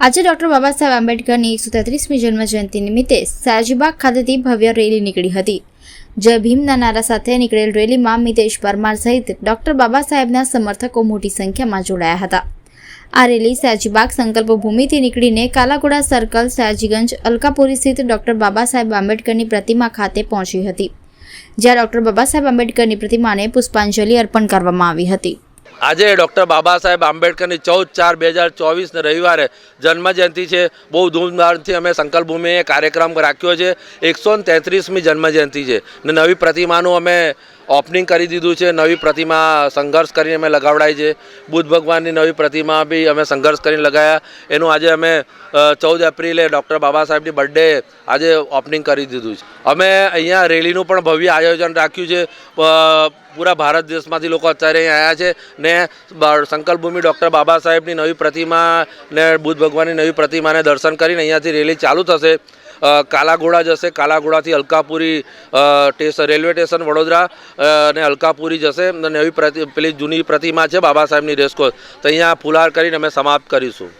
આજે ડોક્ટર બાબા સાહેબ આંબેડકરની એકસો તેત્રીસમી જન્મજયંતિ નિમિત્તે સાજીબાગ ખાતેથી ભવ્ય રેલી નીકળી હતી. જય ભીમના નારા સાથે નીકળેલ રેલીમાં મિતેશ પરમાર સહિત ડોક્ટર બાબા સાહેબના સમર્થકો મોટી સંખ્યામાં જોડાયા હતા. આ રેલી સાજીબાગ સંકલ્પ ભૂમિથી નીકળીને કાલાઘોડા સર્કલ, સાજીગંજ, અલકાપુરી સ્થિત ડોક્ટર બાબા સાહેબ આંબેડકરની પ્રતિમા ખાતે પહોંચી હતી. જ્યાં ડોક્ટર બાબા સાહેબ આંબેડકરની પ્રતિમાને પુષ્પાંજલિ અર્પણ કરવામાં આવી હતી. આજે ડૉક્ટર બાબા સાહેબ આંબેડકરની ચૌદ ચાર બે હજાર ચોવીસને રવિવારે જન્મજયંતિ છે. બહુ ધૂમધામથી અમે સંકલ્પભૂમિએ કાર્યક્રમ રાખ્યો છે. એકસો તેત્રીસમી જન્મજયંતિ છે. ને નવી પ્રતિમાનું અમે ઓપનિંગ કરી દીધું છે, નવી પ્રતિમા સંઘર્ષ કરીને અમે લગાવડાવી છે. બુદ્ધ ભગવાનની નવી પ્રતિમા બી અમે સંઘર્ષ કરીને લગાવ્યા એનું આજે અમે ચૌદ એપ્રિલે ડૉક્ટર બાબા સાહેબની બર્થડે આજે ઓપનિંગ કરી દીધું છે. અમે અહીંયા રેલીનું પણ ભવ્ય આયોજન રાખ્યું છે. પૂરા ભારત દેશમાંથી લોકો અત્યારે અહીં આવ્યા છે ને સંકલ્પભૂમિ ડૉક્ટર બાબા સાહેબની નવી પ્રતિમા ને બુદ્ધ ભગવાનની નવી પ્રતિમાને દર્શન કરીને અહીંયાથી રેલી ચાલુ થશે. કાલાઘોડા જશે. કાલાઘોડાથી અલકાપુરી રેલવે સ્ટેશન વડોદરા અને અલકાપુરી જશે. અને પ્રતિ, પેલી જૂની પ્રતિમા છે બાબા સાહેબની રેસકોર્સ. તો અહીંયા ફુલહાર કરીને અમે સમાપ્ત કરીશું.